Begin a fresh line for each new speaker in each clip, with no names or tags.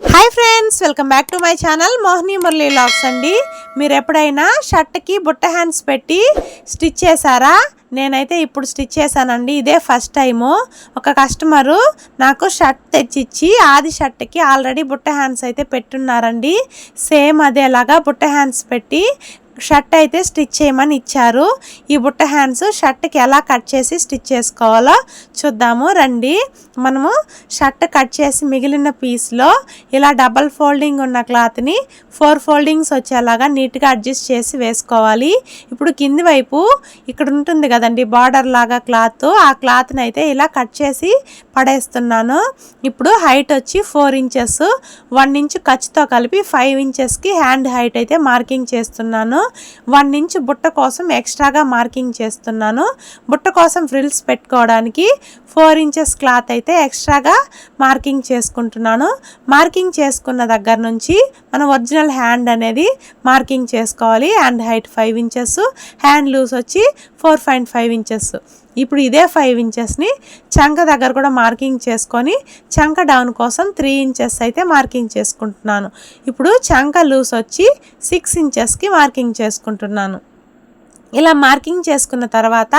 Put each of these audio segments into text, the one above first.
Hi friends welcome back to my channel Mohini Murali lakhs అండి. మీరు ఎప్పుడైనా షర్ట్కి బుట్ట హ్యాండ్స్ పెట్టి స్టిచ్ చేశారా? నేనైతే ఇప్పుడు స్టిచ్ చేశానండి ఇదే ఫస్ట్ టైము ఒక కస్టమరు నాకు షర్ట్ తెచ్చిచ్చి ఆది షర్ట్కి ఆల్రెడీ బుట్ట హ్యాండ్స్ అయితే పెట్టున్నారండి. సేమ్ అదేలాగా బుట్ట హ్యాండ్స్ పెట్టి షర్ట్ అయితే స్టిచ్ చేయమని ఇచ్చారు. ఈ బుట్ట హ్యాండ్స్ షర్ట్కి ఎలా కట్ చేసి స్టిచ్ చేసుకోవాలో చూద్దాము. రండి. మనము షర్ట్ కట్ చేసి మిగిలిన పీస్లో ఇలా డబల్ ఫోల్డింగ్ ఉన్న క్లాత్ని ఫోర్ ఫోల్డింగ్స్ వచ్చేలాగా నీట్గా అడ్జస్ట్ చేసి వేసుకోవాలి. ఇప్పుడు కింది వైపు ఇక్కడ ఉంటుంది కదండి బార్డర్ లాగా క్లాత్. ఆ క్లాత్ని అయితే ఇలా కట్ చేసి పడేస్తున్నాను. ఇప్పుడు హైట్ వచ్చి ఫోర్ ఇంచెస్ వన్ ఇంచ్ ఖర్చుతో కలిపి ఫైవ్ ఇంచెస్కి హ్యాండ్ హైట్ అయితే మార్కింగ్ చేస్తున్నాను. వన్ ఇంచ్ బుట్ట కోసం ఎక్స్ట్రాగా మార్కింగ్ చేస్తున్నాను. బుట్ట కోసం ఫ్రిల్స్ పెట్టుకోవడానికి ఫోర్ ఇంచెస్ క్లాత్ అయితే ఎక్స్ట్రాగా మార్కింగ్ చేసుకుంటున్నాను. మార్కింగ్ చేసుకున్న దగ్గర నుంచి మనం ఒరిజినల్ హ్యాండ్ అనేది మార్కింగ్ చేసుకోవాలి. Hand height five inches hand loose వచ్చి ఫోర్ పాయింట్ ఫైవ్ ఇంచెస్. ఇప్పుడు ఇదే ఫైవ్ ఇంచెస్ని చంక దగ్గర కూడా మార్కింగ్ చేసుకొని చంక డౌన్ కోసం త్రీ ఇంచెస్ అయితే మార్కింగ్ చేసుకుంటున్నాను. ఇప్పుడు చంక లూస్ వచ్చి సిక్స్ ఇంచెస్కి మార్కింగ్ చేసుకుంటున్నాను. ఇలా మార్కింగ్ చేసుకున్న తర్వాత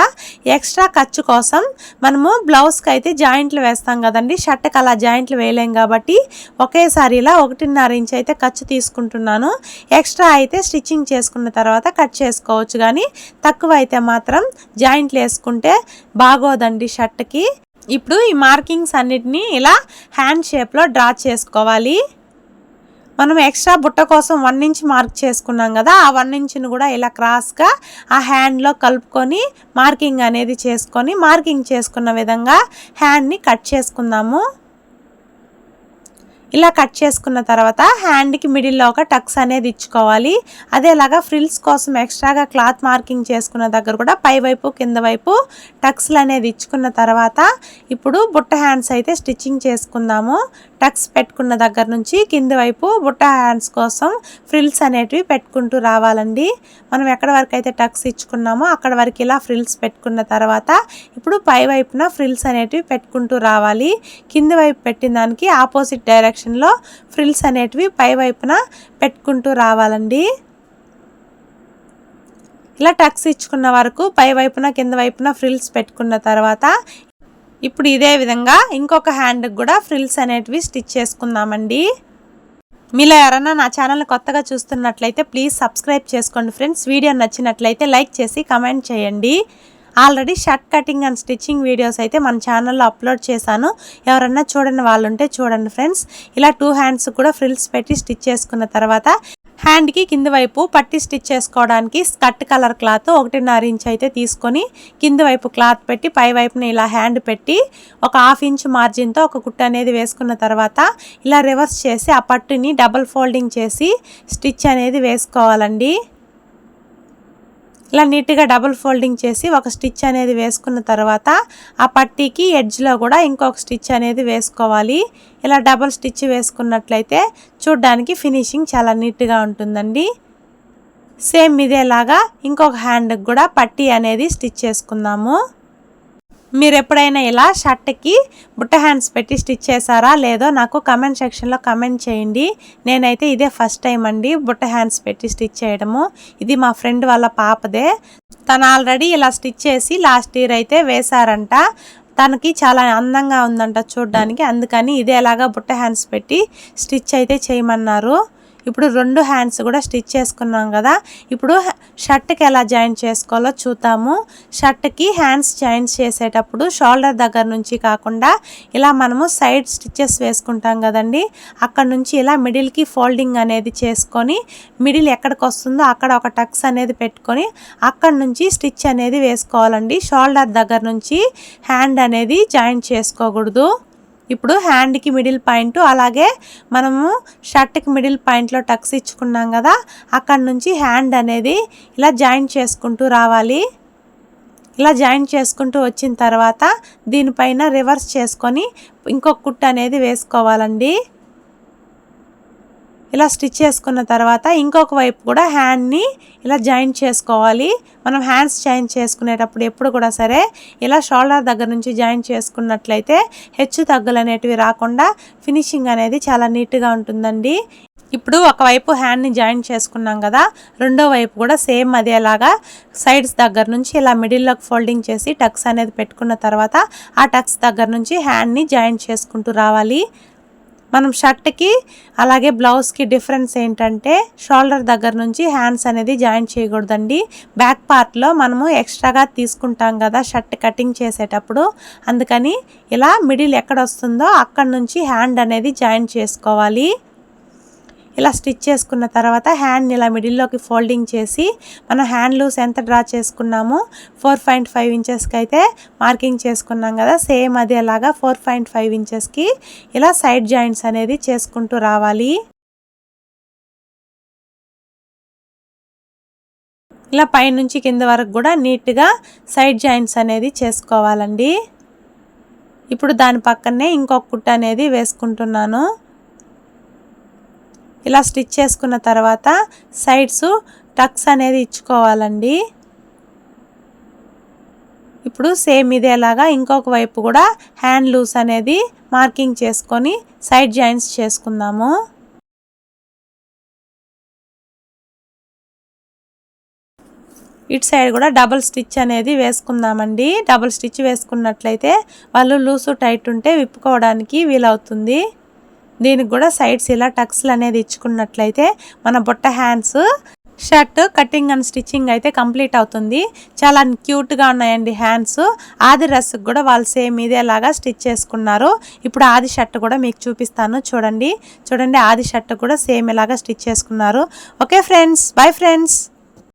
ఎక్స్ట్రా ఖర్చు కోసం మనము బ్లౌజ్కి అయితే జాయింట్లు వేస్తాం కదండి. షర్ట్కి అలా జాయింట్లు వేయలేం కాబట్టి ఒకేసారి ఇలా ఒకటిన్నర ఇంచ్ అయితే ఖర్చు తీసుకుంటున్నాను. ఎక్స్ట్రా అయితే స్టిచ్చింగ్ చేసుకున్న తర్వాత కట్ చేసుకోవచ్చు కానీ తక్కువ అయితే మాత్రం జాయింట్లు వేసుకుంటే బాగోదండి షర్ట్కి. ఇప్పుడు ఈ మార్కింగ్స్ అన్నిటినీ ఇలా హ్యాండ్ షేప్లో డ్రా చేసుకోవాలి. మనం ఎక్స్ట్రా బుట్ట కోసం వన్ ఇంచ్ మార్క్ చేసుకున్నాం కదా ఆ వన్ ఇంచ్ని కూడా ఇలా క్రాస్గా ఆ హ్యాండ్లో కలుపుకొని మార్కింగ్ అనేది చేసుకొని మార్కింగ్ చేసుకున్న విధంగా హ్యాండ్ని కట్ చేసుకుందాము. ఇలా కట్ చేసుకున్న తర్వాత హ్యాండ్కి మిడిల్లో ఒక టక్స్ అనేది ఇచ్చుకోవాలి. అదేలాగా ఫ్రిల్స్ కోసం ఎక్స్ట్రాగా క్లాత్ మార్కింగ్ చేసుకున్న దగ్గర కూడా పై వైపు కింద వైపు టక్స్లు అనేది ఇచ్చుకున్న తర్వాత ఇప్పుడు బుట్ట హ్యాండ్స్ అయితే స్టిచ్చింగ్ చేసుకుందాము. టక్స్ పెట్టుకున్న దగ్గర నుంచి కింది వైపు బుట్ట హ్యాండ్స్ కోసం ఫ్రిల్స్ అనేటివి పెట్టుకుంటూ రావాలండి. మనం ఎక్కడ వరకు అయితే టక్స్ ఇచ్చుకున్నామో అక్కడ వరకు ఇలా ఫ్రిల్స్ పెట్టుకున్న తర్వాత ఇప్పుడు పై వైపున ఫ్రిల్స్ అనేటివి పెట్టుకుంటూ రావాలి. కింది వైపు పెట్టిన దానికి ఆపోజిట్ డైరెక్షన్లో ఫ్రిల్స్ అనేటివి పై వైపున పెట్టుకుంటూ రావాలండి. ఇలా టక్స్ ఇచ్చుకున్న వరకు పై వైపున కింద వైపున ఫ్రిల్స్ పెట్టుకున్న తర్వాత ఇప్పుడు ఇదే విధంగా ఇంకొక హ్యాండ్కి కూడా ఫ్రిల్స్ అనేటివి స్టిచ్ చేసుకుందామండి. మీలో ఎవరైనా నా ఛానల్ కొత్తగా చూస్తున్నట్లయితే ప్లీజ్ సబ్స్క్రైబ్ చేసుకోండి ఫ్రెండ్స్ వీడియో నచ్చినట్లయితే లైక్ చేసి కమెంట్ చేయండి. Already shirt cutting and stitching videos అయితే మన ఛానల్లో అప్లోడ్ చేశాను. ఎవరన్నా చూడని వాళ్ళు ఉంటే చూడండి ఫ్రెండ్స్ ఇలా టూ హ్యాండ్స్ కూడా ఫ్రిల్స్ పెట్టి స్టిచ్ చేసుకున్న తర్వాత హ్యాండ్కి కింది వైపు పట్టి స్టిచ్ చేసుకోవడానికి స్కర్ట్ కలర్ క్లాత్ ఒకటిన్నర ఇంచ్ అయితే తీసుకొని కింద వైపు క్లాత్ పెట్టి పై వైపున ఇలా హ్యాండ్ పెట్టి ఒక హాఫ్ ఇంచ్ మార్జిన్తో ఒక కుట్టు అనేది వేసుకున్న తర్వాత ఇలా రివర్స్ చేసి ఆ పట్టుని డబల్ ఫోల్డింగ్ చేసి స్టిచ్ అనేది వేసుకోవాలండి. ఇలా నీట్గా డబుల్ ఫోల్డింగ్ చేసి ఒక స్టిచ్ అనేది వేసుకున్న తర్వాత ఆ పట్టీకి ఎడ్జ్లో కూడా ఇంకొక స్టిచ్ అనేది వేసుకోవాలి. ఇలా డబుల్ స్టిచ్ వేసుకున్నట్లయితే చూడ్డానికి ఫినిషింగ్ చాలా నీట్గా ఉంటుందండి. సేమ్ ఇదేలాగా ఇంకొక హ్యాండ్కి కూడా పట్టీ అనేది స్టిచ్ చేసుకుందాము. మీరు ఎప్పుడైనా ఇలా షర్ట్కి బుట్ట హ్యాండ్స్ పెట్టి స్టిచ్ చేశారా లేదో నాకు కమెంట్ సెక్షన్లో కమెంట్ చేయండి. నేనైతే ఇదే ఫస్ట్ టైం అండి బుట్ట హ్యాండ్స్ పెట్టి స్టిచ్ చేయడము. ఇది మా ఫ్రెండ్ వాళ్ళ పాపదే. తను ఆల్రెడీ ఇలా స్టిచ్ చేసి లాస్ట్ ఇయర్ అయితే వేశారంట. తనకి చాలా అందంగా ఉందంట చూడడానికి. అందుకని ఇదేలాగా బుట్ట హ్యాండ్స్ పెట్టి స్టిచ్ అయితే చేయమన్నారు. ఇప్పుడు రెండు హ్యాండ్స్ కూడా స్టిచ్ చేసుకున్నాం కదా. ఇప్పుడు షర్ట్కి ఎలా జాయింట్ చేసుకోవాలో చూద్దాము. షర్ట్కి హ్యాండ్స్ జాయిన్ చేసేటప్పుడు షోల్డర్ దగ్గర నుంచి కాకుండా ఇలా మనము సైడ్ స్టిచ్చెస్ వేసుకుంటాం కదండి. అక్కడ నుంచి ఇలా మిడిల్కి ఫోల్డింగ్ అనేది చేసుకొని మిడిల్ ఎక్కడికి వస్తుందో అక్కడ ఒక టక్స్ అనేది పెట్టుకొని అక్కడ నుంచి స్టిచ్ అనేది వేసుకోవాలండి. షోల్డర్ దగ్గర నుంచి హ్యాండ్ అనేది జాయింట్ చేసుకోకూడదు. ఇప్పుడు హ్యాండ్కి మిడిల్ పాయింట్ అలాగే మనము షర్ట్కి మిడిల్ పాయింట్లో టక్స్ ఇచ్చుకున్నాం కదా అక్కడ నుంచి హ్యాండ్ అనేది ఇలా జాయింట్ చేసుకుంటూ రావాలి. ఇలా జాయింట్ చేసుకుంటూ వచ్చిన తర్వాత దీనిపైన రివర్స్ చేసుకొని ఇంకొక కుట్టు అనేది వేసుకోవాలండి. ఇలా స్టిచ్ చేసుకున్న తర్వాత ఇంకొక వైపు కూడా హ్యాండ్ని ఇలా జాయింట్ చేసుకోవాలి. మనం హ్యాండ్స్ జాయింట్ చేసుకునేటప్పుడు ఎప్పుడు కూడా సరే ఇలా షోల్డర్ దగ్గర నుంచి జాయింట్ చేసుకున్నట్లయితే హెచ్చు తగ్గులు అనేటివి రాకుండా ఫినిషింగ్ అనేది చాలా నీట్గా ఉంటుందండి. ఇప్పుడు ఒకవైపు హ్యాండ్ని జాయింట్ చేసుకున్నాం కదా రెండో వైపు కూడా సేమ్ అదేలాగా సైడ్స్ దగ్గర నుంచి ఇలా మిడిల్లోకి ఫోల్డింగ్ చేసి టక్స్ అనేది పెట్టుకున్న తర్వాత ఆ టక్స్ దగ్గర నుంచి హ్యాండ్ని జాయింట్ చేసుకుంటూ రావాలి. మనం షర్ట్కి అలాగే బ్లౌజ్కి డిఫరెన్స్ ఏంటంటే షోల్డర్ దగ్గర నుంచి హ్యాండ్స్ అనేది జాయింట్ చేయకూడదండి. బ్యాక్ పార్ట్లో మనము ఎక్స్ట్రాగా తీసుకుంటాం కదా షర్ట్ కటింగ్ చేసేటప్పుడు. అందుకని ఇలా మిడిల్ ఎక్కడ వస్తుందో అక్కడ నుంచి హ్యాండ్ అనేది జాయింట్ చేసుకోవాలి. ఇలా స్టిచ్ చేసుకున్న తర్వాత హ్యాండ్ని ఇలా మిడిల్లోకి ఫోల్డింగ్ చేసి మనం హ్యాండ్ లూస్ ఎంత డ్రా చేసుకున్నామో ఫోర్ పాయింట్ ఫైవ్ ఇంచెస్కి అయితే మార్కింగ్ చేసుకున్నాం కదా సేమ్ అదేలాగా ఫోర్ పాయింట్ ఫైవ్ ఇంచెస్కి ఇలా సైడ్ జాయింట్స్ అనేది చేసుకుంటూ రావాలి. ఇలా పైనుంచి కింద వరకు కూడా నీట్గా సైడ్ జాయింట్స్ అనేది చేసుకోవాలండి. ఇప్పుడు దాని పక్కనే ఇంకొక కుట్ట అనేది వేసుకుంటున్నాను. ఇలా స్టిచ్ చేసుకున్న తర్వాత సైడ్స్ టక్స్ అనేది ఇచ్చుకోవాలండి. ఇప్పుడు సేమ్ ఇదేలాగా ఇంకొక వైపు కూడా హ్యాండ్ లూస్ అనేది మార్కింగ్ చేసుకొని సైడ్ జాయింట్స్ చేసుకుందాము. ఇటు సైడ్ కూడా డబుల్ స్టిచ్ అనేది వేసుకుందామండి. డబుల్ స్టిచ్ వేసుకున్నట్లయితే వాళ్ళు లూసు టైట్ ఉంటే విప్పుకోవడానికి వీలవుతుంది. దీనికి కూడా సైడ్స్ ఇలా టక్స్లు అనేది ఇచ్చుకున్నట్లయితే మన బుట్ట hands shirt cutting and stitching అయితే కంప్లీట్ అవుతుంది. చాలా క్యూట్గా ఉన్నాయండి హ్యాండ్స్ ఆది డ్రెస్కి కూడా వాళ్ళు సేమ్ ఇదేలాగా స్టిచ్ చేసుకున్నారు. ఇప్పుడు ఆది షర్ట్ కూడా మీకు చూపిస్తాను చూడండి. చూడండి ఆది షర్ట్ కూడా సేమ్ ఇలాగా స్టిచ్ చేసుకున్నారు. Okay friends bye friends